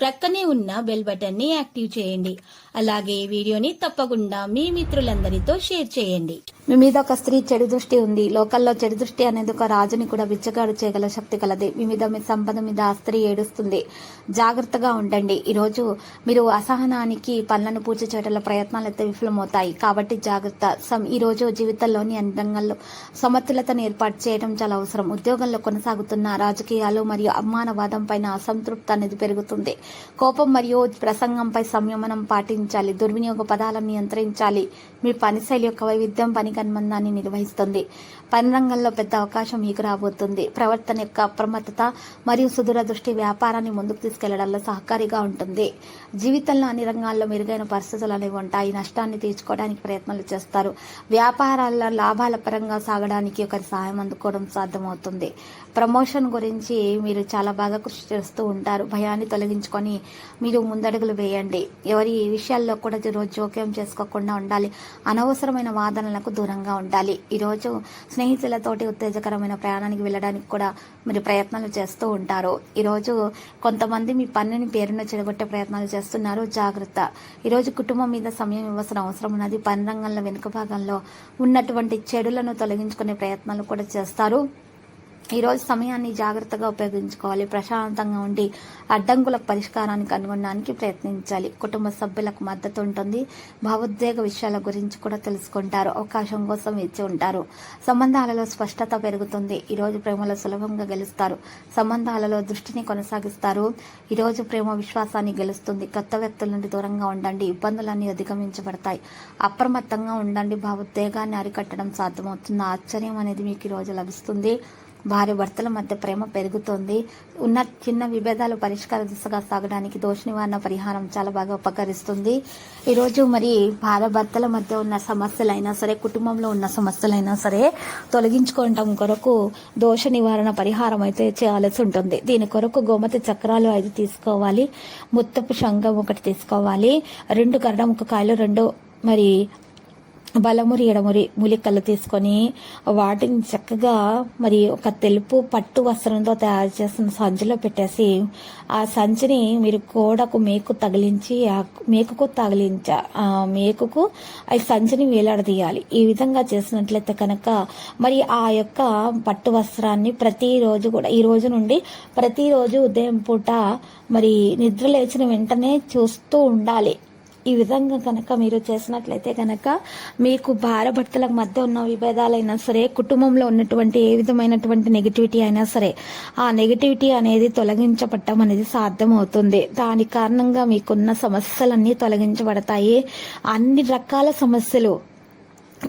ప్రక్కనే ఉన్న బెల్ బటన్ని యాక్టివ్ చేయండి. అలాగే ఈ వీడియోని తప్పకుండా మీ మిత్రులందరితో షేర్ చేయండి. మీ మీద ఒక స్త్రీ చెడు దృష్టి ఉంది. లోకల్లో చెడు దృష్టి అనేది ఒక రాజుని కూడా బిచ్చగాడు చేయగల శక్తి కలది. మీ మీద మీ సంపద మీద ఆ స్త్రీ ఏడుస్తుంది. జాగ్రత్తగా ఉండండి. ఈరోజు మీరు అసహనానికి పనులను పూర్తి చేయడంలో ప్రయత్నాలు అయితే విఫలమవుతాయి. కాబట్టి జాగ్రత్త. సం- ఈ రోజు జీవితంలోని అన్ని రంగాల్లో సమతులతను ఏర్పాటు చేయడం చాలా అవసరం. ఉద్యోగంలో కొనసాగుతున్న రాజకీయాలు మరియు అవమానవాదం పైన అసంతృప్తి అనేది పెరుగుతుంది. కోపం మరియు ప్రసంగంపై సంయమనం పాటించాలి. దుర్వినియోగ పదాలను నియంత్రించాలి. మీ పని శైలి యొక్క వైవిధ్యం పని కన్మందాన్ని నిర్వహిస్తుంది. పని రంగంలో పెద్ద అవకాశం మీకు రాబోతుంది. ప్రవర్తన యొక్క అప్రమత్తత మరియు సుదూర దృష్టి వ్యాపారాన్ని ముందుకు తీసుకెళ్ళడంలో సహకారిగా ఉంటుంది. జీవితంలో అన్ని రంగాల్లో మెరుగైన పరిస్థితులు అనేవి ఉంటాయి. నష్టాన్ని తీర్చుకోవడానికి ప్రయత్నాలు చేస్తారు. వ్యాపారాల్లో లాభాల పరంగా సాగడానికి ఒకరి సహాయం అందుకోవడం సాధ్యమవుతుంది. ప్రమోషన్ గురించి మీరు చాలా బాగా కృషి చేస్తూ ఉంటారు. భయాన్ని తొలగించుకొని మీరు ముందడుగులు వేయండి. ఎవరి విషయాల్లో కూడా ఈరోజు జోక్యం చేసుకోకుండా ఉండాలి. అనవసరమైన వాదనలకు దూరంగా ఉండాలి. ఈరోజు స్నేహితులతోటి ఉత్తేజకరమైన ప్రయాణానికి వెళ్ళడానికి కూడా మీరు ప్రయత్నాలు చేస్తూ ఉంటారు. ఈరోజు కొంతమంది మీ పనిని పేరును చెడగొట్టే ప్రయత్నాలు చేస్తున్నారు. జాగ్రత్త. ఈరోజు కుటుంబం మీద సమయం ఇవ్వాల్సిన అవసరం ఉన్నది. పని రంగంలో వెనుక భాగంలో ఉన్నటువంటి చెడులను తొలగించుకునే ప్రయత్నాలు కూడా చేస్తారు. ఈరోజు సమయాన్ని జాగ్రత్తగా ఉపయోగించుకోవాలి ప్రశాంతంగా ఉండి అడ్డంకుల పరిష్కారాన్ని కనుగొనడానికి ప్రయత్నించాలి. కుటుంబ సభ్యులకు మద్దతు ఉంటుంది. భావోద్వేగ విషయాల గురించి కూడా తెలుసుకుంటారు. అవకాశం కోసం ఇచ్చి ఉంటారు. సంబంధాలలో స్పష్టత పెరుగుతుంది. ఈరోజు ప్రేమలో సులభంగా గెలుస్తారు. సంబంధాలలో దృష్టిని కొనసాగిస్తారు. ఈరోజు ప్రేమ విశ్వాసాన్ని గెలుస్తుంది. కొత్త వ్యక్తుల నుండి దూరంగా ఉండండి. ఇబ్బందులన్నీ అధిగమించబడతాయి. అప్రమత్తంగా ఉండండి. భావోద్వేగాన్ని అరికట్టడం సాధ్యమవుతుంది. ఆశ్చర్యం అనేది మీకు ఈ రోజు లభిస్తుంది. భార్య భర్తల మధ్య ప్రేమ పెరుగుతోంది. ఉన్న చిన్న విభేదాలు పరిష్కార దిశగా సాగడానికి దోష నివారణ పరిహారం చాలా బాగా ఉపకరిస్తుంది. ఈరోజు మరి భార్య భర్తల మధ్య ఉన్న సమస్యలైనా సరే కుటుంబంలో ఉన్న సమస్యలైనా సరే తొలగించుకోవటం కొరకు దోష నివారణ పరిహారం అయితే చేయాల్సి ఉంటుంది. దీని కొరకు గోమతి చక్రాలు ఐదు తీసుకోవాలి. ముత్తపు శంఖం ఒకటి తీసుకోవాలి. రెండు గరడముఖ కాయలు రెండు మరి బలమురి ఎడమురి మూలికలు తీసుకొని వాటిని చక్కగా మరి ఒక తెలుపు పట్టు వస్త్రంతో తయారు చేసిన సంచిలో పెట్టేసి ఆ సంచిని మీరు గోడకు మేకు తగిలించి ఆ మేకుకు తగిలించ ఆ మేకుకు ఆ సంచిని వేలాడదీయాలి. ఈ విధంగా చేసినట్లయితే కనుక మరి ఆ యొక్క పట్టు వస్త్రాన్ని ప్రతిరోజు కూడా ఈ రోజు నుండి ప్రతిరోజు ఉదయం పూట మరి నిద్ర లేచిన వెంటనే చూస్తూ ఉండాలి. ఈ విధంగా కనుక మీరు చేసినట్లయితే కనుక మీకు భారభర్తల మధ్య ఉన్న విభేదాలైనా సరే కుటుంబంలో ఉన్నటువంటి ఏ విధమైనటువంటి నెగిటివిటీ అయినా సరే ఆ నెగిటివిటీ అనేది తొలగించబడటం అనేది సాధ్యమవుతుంది. దాని కారణంగా మీకున్న సమస్యలన్నీ తొలగించబడతాయి. అన్ని రకాల సమస్యలు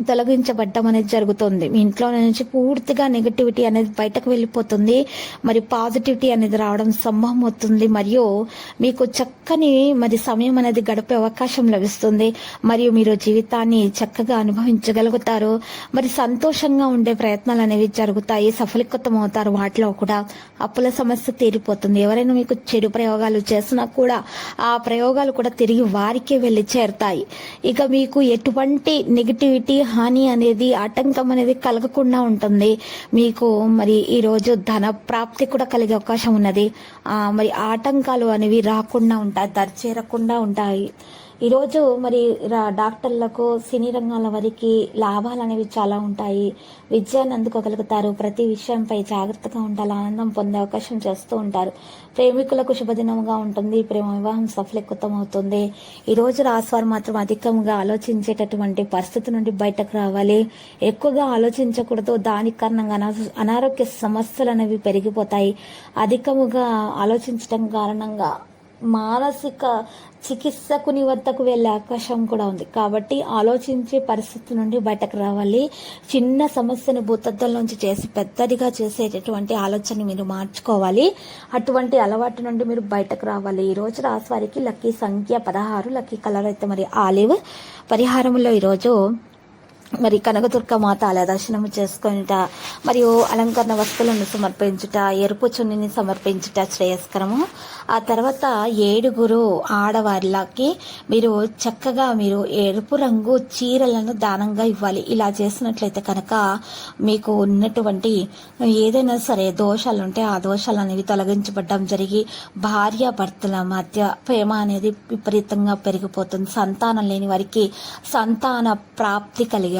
తొలగించబడ్డం అనేది జరుగుతుంది. మీ ఇంట్లో నుంచి పూర్తిగా నెగటివిటీ అనేది బయటకు వెళ్ళిపోతుంది. మరి పాజిటివిటీ అనేది రావడం సంభవం అవుతుంది. మరియు మీకు చక్కని మరి సమయం అనేది గడిపే అవకాశం లభిస్తుంది. మరియు మీరు జీవితాన్ని చక్కగా అనుభవించగలుగుతారు. మరి సంతోషంగా ఉండే ప్రయత్నాలు అనేవి జరుగుతాయి. సఫలీకృతం అవుతారు. వాటిలో కూడా అప్పుల సమస్య తీరిపోతుంది. ఎవరైనా మీకు చెడు ప్రయోగాలు చేసినా కూడా ఆ ప్రయోగాలు కూడా తిరిగి వారికే వెళ్ళి చేరుతాయి. ఇక మీకు ఎటువంటి నెగిటివిటీ హాని అనేది ఆటంకం అనేది కలగకుండా ఉంటుంది. మీకు మరి ఈ రోజు ధన ప్రాప్తి కూడా కలిగే అవకాశం ఉన్నది. మరి ఆటంకాలు అనేవి రాకుండా ఉంటాయి దరిచేరకుండా ఉంటాయి. ఈరోజు మరి రా- డాక్టర్లకు సినీ రంగాల వారికి లాభాలు అనేవి చాలా ఉంటాయి. విజయాన్ని అందుకోగలుగుతారు. ప్రతి విషయంపై జాగ్రత్తగా ఉండాలి. ఆనందం పొందే అవకాశం చేస్తూ ఉంటారు. ప్రేమికులకు శుభదినంగా ఉంటుంది. ప్రేమ వివాహం సఫలీకృతమవుతుంది. అవుతుంది ఈ రాశివారు మాత్రం అధికంగా ఆలోచించేటటువంటి పరిస్థితి నుండి బయటకు రావాలి. ఎక్కువగా ఆలోచించకూడదు. దాని కారణంగా అనారోగ్య సమస్యలు అనేవి పెరిగిపోతాయి. అధికముగా ఆలోచించడం కారణంగా మానసిక చికిత్సకుని వద్దకు వెళ్ళే అవకాశం కూడా ఉంది. కాబట్టి ఆలోచించే పరిస్థితి నుండి బయటకు రావాలి. చిన్న సమస్యను భూతద్దంలోంచి చేసి పెద్దదిగా చేసేటటువంటి ఆలోచన మీరు మార్చుకోవాలి. అటువంటి అలవాటు నుండి మీరు బయటకు రావాలి. ఈ రోజు రాశి వారికి లక్కీ సంఖ్య పదహారు లక్కీ కలర్ అయితే మరి ఆలివ్. పరిహారంలో ఈరోజు మరి కనకదుర్గ మాత అలా దర్శనం చేసుకుంట మరియు అలంకరణ వస్తువులను సమర్పించుట ఎరుపు చున్నిని సమర్పించుట శ్రేయస్కరము. ఆ తర్వాత ఏడుగురు ఆడవారిలాకి మీరు చక్కగా మీరు ఎరుపు రంగు చీరలను దానంగా ఇవ్వాలి. ఇలా చేసినట్లయితే కనుక మీకు ఉన్నటువంటి ఏదైనా సరే దోషాలు ఉంటే ఆ దోషాలు అనేవి తొలగించబడడం జరిగి భార్య భర్తల మధ్య ప్రేమ అనేది విపరీతంగా పెరిగిపోతుంది. సంతానం లేని వారికి సంతాన ప్రాప్తి కలిగే